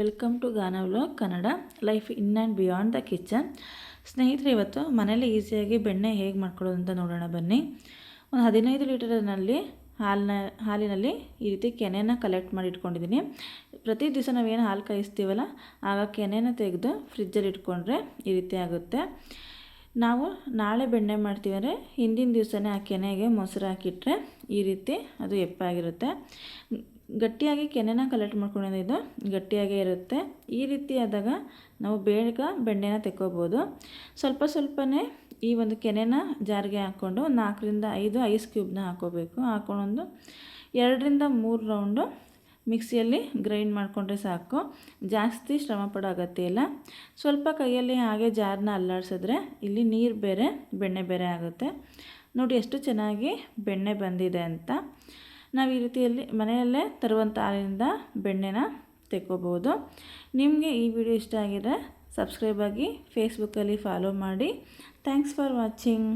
Welcome to Gaana vlog Kannada life in and beyond the kitchen ಸ್ನೇಹಿತರೆ, ಇವತ್ತು ಮನೇಲಿ ಈಸಿಯಾಗಿ ಬೆಣ್ಣೆ ಹೇಗೆ ಮಾಡ್ಕೊಳ್ಳೋದು ಅಂತ ನೋಡೋಣ ಬನ್ನಿ. ಒಂದು ಹದಿನೈದು ಲೀಟರ್ನಲ್ಲಿ ಹಾಲಿನ, ಹಾಲಿನಲ್ಲಿ ಈ ರೀತಿ ಕೆನೆನ ಕಲೆಕ್ಟ್ ಮಾಡಿ ಇಟ್ಕೊಂಡಿದ್ದೀನಿ. ಪ್ರತಿ ದಿವಸ ನಾವೇನು ಹಾಲು ಕಾಯಿಸ್ತೀವಲ್ಲ, ಆಗ ಕೆನೆನ ತೆಗೆದು ಫ್ರಿಜ್ಜಲ್ಲಿ ಇಟ್ಕೊಂಡ್ರೆ ಈ ರೀತಿ ಆಗುತ್ತೆ. ನಾವು ನಾಳೆ ಬೆಣ್ಣೆ ಮಾಡ್ತೀವಂದರೆ ಹಿಂದಿನ ದಿವಸನೇ ಆ ಕೆನೆಗೆ ಮೊಸರು ಹಾಕಿಟ್ರೆ ಈ ರೀತಿ ಅದು ಎಪ್ಪಾಗಿರುತ್ತೆ. ಗಟ್ಟಿಯಾಗಿ ಕೆನೆನ ಕಲೆಕ್ಟ್ ಮಾಡ್ಕೊಂಡಿದ್ದು ಗಟ್ಟಿಯಾಗೇ ಇರುತ್ತೆ. ಈ ರೀತಿ ಆದಾಗ ನಾವು ಬೇಗ ಬೆಣ್ಣೆನ ತೆಕ್ಕೋಬೋದು. ಸ್ವಲ್ಪ ಸ್ವಲ್ಪನೇ ಈ ಒಂದು ಕೆನೆನ ಜಾರಿಗೆ ಹಾಕ್ಕೊಂಡು ನಾಲ್ಕರಿಂದ ಐದು ಐಸ್ ಕ್ಯೂಬ್ನ ಹಾಕ್ಕೋಬೇಕು ಹಾಕ್ಕೊಂಡೊಂದು ಎರಡರಿಂದ ಮೂರು ರೌಂಡು ಮಿಕ್ಸಿಯಲ್ಲಿ ಗ್ರೈಂಡ್ ಮಾಡಿಕೊಂಡ್ರೆ ಸಾಕು. ಜಾಸ್ತಿ ಶ್ರಮ ಪಡೋ ಅಗತ್ಯ ಇಲ್ಲ. ಸ್ವಲ್ಪ ಕೈಯಲ್ಲಿ ಹಾಗೆ ಜಾರನ್ನ ಅಲ್ಲಾಡಿಸಿದ್ರೆ ಇಲ್ಲಿ ನೀರು ಬೇರೆ, ಬೆಣ್ಣೆ ಬೇರೆ ಆಗುತ್ತೆ. ನೋಡಿ ಎಷ್ಟು ಚೆನ್ನಾಗಿ ಬೆಣ್ಣೆ ಬಂದಿದೆ ಅಂತ. ನಾವು ಈ ರೀತಿಯಲ್ಲಿ ಮನೆಯಲ್ಲೇ ತರುವಂಥ ಹಾಲಿನಿಂದ ಬೆಣ್ಣೆನ ತೆಕ್ಕೋಬೋದು. ನಿಮಗೆ ಈ ವಿಡಿಯೋ ಇಷ್ಟ ಆಗಿದೆ ಸಬ್ಸ್ಕ್ರೈಬ್ ಆಗಿ ಫೇಸ್ಬುಕ್ಕಲ್ಲಿ ಫಾಲೋ ಮಾಡಿ. Thanks for watching